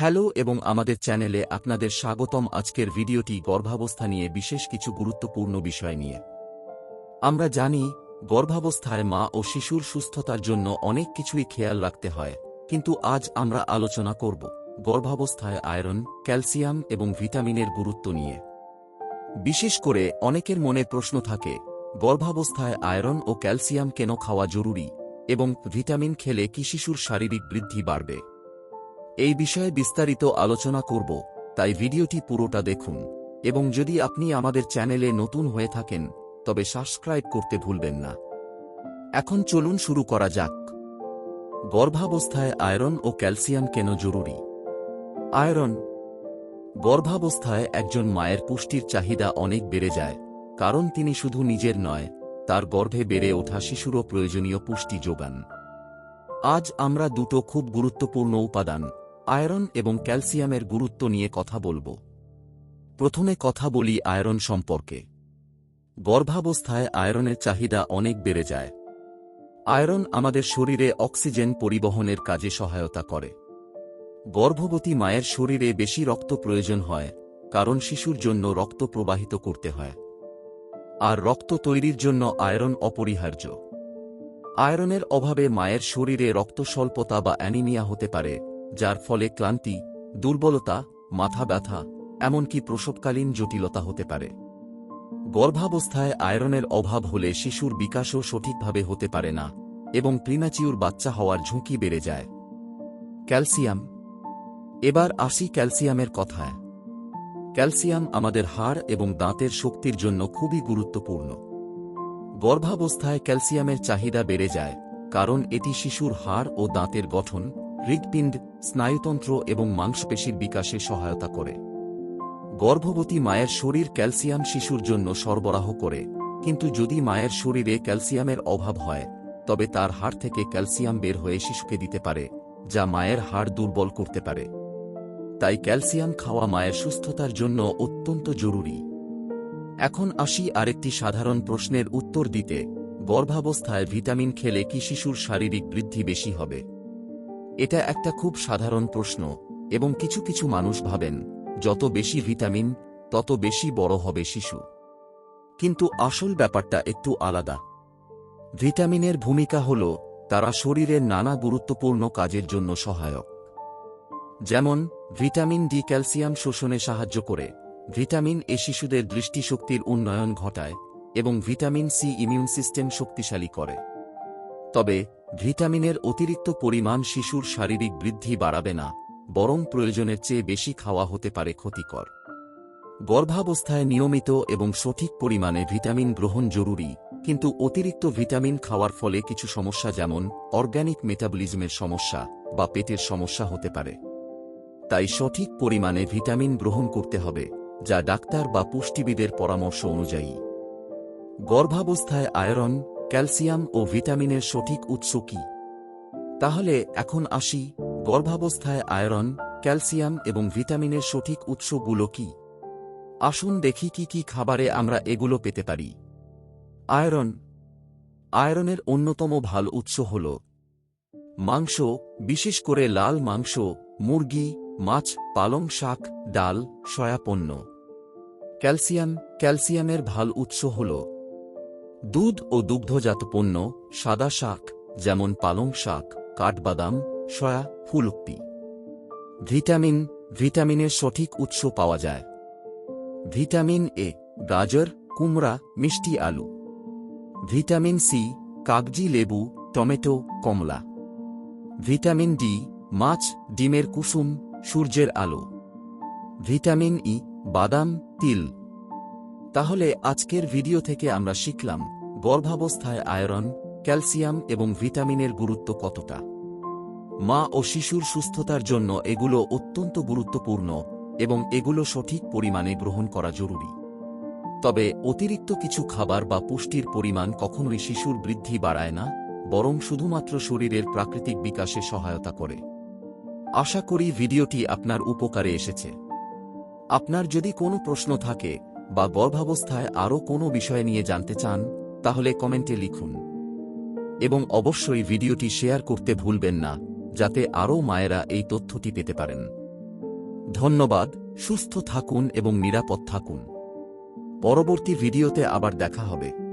Hello এবং আমাদের চ্যানেলে আপনাদের স্বাগতম আজকের ভিডিওটি গর্ভাবস্থা নিয়ে বিশেষ কিছু গুরুত্বপূর্ণ বিষয় নিয়ে। আমরা জানি, গর্ভাবস্থায় মা ও শিশুর সুস্থতার জন্য অনেক কিছুই খেয়াল রাখতে হয়, কিন্তু আজ আমরা আলোচনা করব গর্ভাবস্থায় আয়রন, ক্যালসিয়াম এবং ভিটামিনের গুরুত্ব নিয়ে। বিশেষ করে অনেকের মনে প্রশ্ন থাকে, গর্ভাবস্থায় আয়রন ও ক্যালসিয়াম কেন খাওয়া জরুরি এবং ভিটামিন খেলে কি শিশুর শারীরিক বৃদ্ধি বাড়বে? এই বিষয়ে বিস্তারিত আলোচনা করব, তাই ভিডিওটি পুরোটা দেখুন। এবং যদি আপনি আমাদের চ্যানেলে নতুন হয়ে থাকেন, তবে সাবস্ক্রাইব করতে ভুলবেন না। এখন চলুন শুরু করা যাক। গর্ভাবস্থায় আয়রন ও ক্যালসিয়াম কেন জরুরি? আয়রন গর্ভাবস্থায় একজন মায়ের পুষ্টির চাহিদা অনেক বেড়ে যায়, কারণ তিনি শুধু নিজের নয়, তার গর্ভে বেড়ে ওঠা শিশুরও প্রয়োজনীয় পুষ্টি যোগান। আজ আমরা দুটো খুব গুরুত্বপূর্ণ উপাদান আয়রন এবং ক্যালসিয়ামের গুরুত্ব নিয়ে কথা বলব। প্রথমে কথা বলি আয়রন সম্পর্কে। গর্ভাবস্থায় আয়রনের চাহিদা অনেক বেড়ে যায়। আয়রন আমাদের শরীরে অক্সিজেন পরিবহনের কাজে সহায়তা করে। গর্ভবতী মায়ের শরীরে বেশি রক্ত প্রয়োজন হয়, কারণ শিশুর জন্য রক্ত প্রবাহিত করতে হয়। আর রক্ত তৈরির জন্য আয়রন অপরিহার্য। আয়রনের অভাবে মায়ের শরীরে রক্ত স্বল্পতা বা অ্যানিমিয়া হতে পারে যার ফলে ক্লান্তি, দুর্বলতা, মাথা ব্যথা, এমনকি প্রসবকালীন জটিলতা হতে পারে। গর্ভাবস্থায় আয়রনের অভাব হলে শিশুর বিকাশও সঠিকভাবে হতে পারে না এবং প্রিম্যাচিউর বাচ্চা হওয়ার ঝুঁকি বেড়ে যায়। ক্যালসিয়াম। এবার আসি ক্যালসিয়ামের কথায়। ক্যালসিয়াম আমাদের হাড় এবং দাঁতের শক্তির জন্য খুবই গুরুত্বপূর্ণ। গর্ভাবস্থায় ক্যালসিয়ামের চাহিদা বেড়ে যায়, কারণ এটি শিশুর হাড় ও দাঁতের গঠন হৃৎপিণ্ড, স্নায়ুতন্ত্র এবং মাংসপেশির বিকাশে সহায়তা করে। গর্ভবতী মায়ের শরীর ক্যালসিয়াম শিশুর জন্য সরবরাহ করে, কিন্তু যদি মায়ের শরীরে ক্যালসিয়ামের অভাব হয়, তবে তার হাড় থেকে ক্যালসিয়াম বের হয়ে শিশুকে দিতে পারে, যা মায়ের হাড় দুর্বল করতে পারে। তাই ক্যালসিয়াম খাওয়া মায়ের সুস্থতার জন্য অত্যন্ত জরুরি। এখন আসি আরেকটি সাধারণ প্রশ্নের উত্তর দিতে, গর্ভাবস্থায় ভিটামিন খেলে কি শিশুর শারীরিক বৃদ্ধি বেশি হবে? এটা একটা খুব সাধারণ প্রশ্ন, এবং কিছু কিছু মানুষ ভাবেন, যত বেশি ভিটামিন, তত বেশি বড় হবে শিশু। কিন্তু আসল ব্যাপারটা একটু আলাদা। ভিটামিনের ভূমিকা হল, তারা শরীরের নানা গুরুত্বপূর্ণ কাজের জন্য সহায়ক। যেমন, ভিটামিন ডি ক্যালসিয়াম শোষণে সাহায্য করে, ভিটামিন এ শিশুদের দৃষ্টিশক্তির উন্নয়ন ঘটায়, এবং ভিটামিন সি ইমিউন সিস্টেম শক্তিশালী করে। তবে ভিটামিনের অতিরিক্ত পরিমাণ শিশুর শারীরিক বৃদ্ধি বাড়াবে না, বরং প্রয়োজনের চেয়ে বেশি খাওয়া হতে পারে ক্ষতিকর। গর্ভাবস্থায় নিয়মিত এবং সঠিক পরিমাণে ভিটামিন গ্রহণ জরুরি, কিন্তু অতিরিক্ত ভিটামিন খাওয়ার ফলে কিছু সমস্যা যেমন অর্গ্যানিক মেটাবলিজমের সমস্যা বা পেটের সমস্যা হতে পারে। তাই সঠিক পরিমাণে ভিটামিন গ্রহণ করতে হবে, যা ডাক্তার বা পুষ্টিবিদের পরামর্শ অনুযায়ী। গর্ভাবস্থায় আয়রন ক্যালসিয়াম ও ভিটামিনের সঠিক উৎস কি? তাহলে এখন আসি, গর্ভাবস্থায় আয়রন, ক্যালসিয়াম এবং ভিটামিনের সঠিক উৎসগুলো কি? আসুন দেখি কি কি খাবারে আমরা এগুলো পেতে পারি। আয়রন। আয়রনের অন্যতম ভালো উৎস হল মাংস, বিশেষ করে লাল মাংস, মুরগি, মাছ, পালং শাক, ডাল সয়াপণ্য ক্যালসিয়াম। ক্যালসিয়ামের ভালো উৎস হল দুধ ও দুগ্ধজাত পণ্য, সাদা শাক, যেমন পালং শাক, কাঠবাদাম, সয়া ফুলুক্তি ভিটামিন, ভিটামিনের সঠিক উৎস পাওয়া যায়। ভিটামিন এ, গাজর, কুমড়া, মিষ্টি আলু। ভিটামিন সি, কাগজি লেবু, টমেটো, কমলা। ভিটামিন ডি, মাছ, ডিমের কুসুম, সূর্যের আলো। ভিটামিন ই, বাদাম, তিল। তাহলে আজকের ভিডিও থেকে আমরা শিখলাম, গর্ভাবস্থায় আয়রন, ক্যালসিয়াম এবং ভিটামিনের গুরুত্ব কতটা। মা ও শিশুর সুস্থতার জন্য এগুলো অত্যন্ত গুরুত্বপূর্ণ এবং এগুলো সঠিক পরিমাণে গ্রহণ করা জরুরি। তবে অতিরিক্ত কিছু খাবার বা পুষ্টির পরিমাণ কখনোই শিশুর বৃদ্ধি বাড়ায় না, বরং শুধুমাত্র শরীরের প্রাকৃতিক বিকাশে সহায়তা করে। আশা করি ভিডিওটি আপনার উপকারে এসেছে। আপনার যদি কোনো প্রশ্ন থাকে বা গর্ভাবস্থায় আরও কোনো বিষয় নিয়ে জানতে চান, তাহলে কমেন্টে লিখুন। এবং অবশ্যই ভিডিওটি শেয়ার করতে ভুলবেন না, যাতে আরও মায়েরা এই তথ্যটি পেতে পারেন। ধন্যবাদ, সুস্থ থাকুন এবং নিরাপদ থাকুন। পরবর্তী ভিডিওতে আবার দেখা হবে।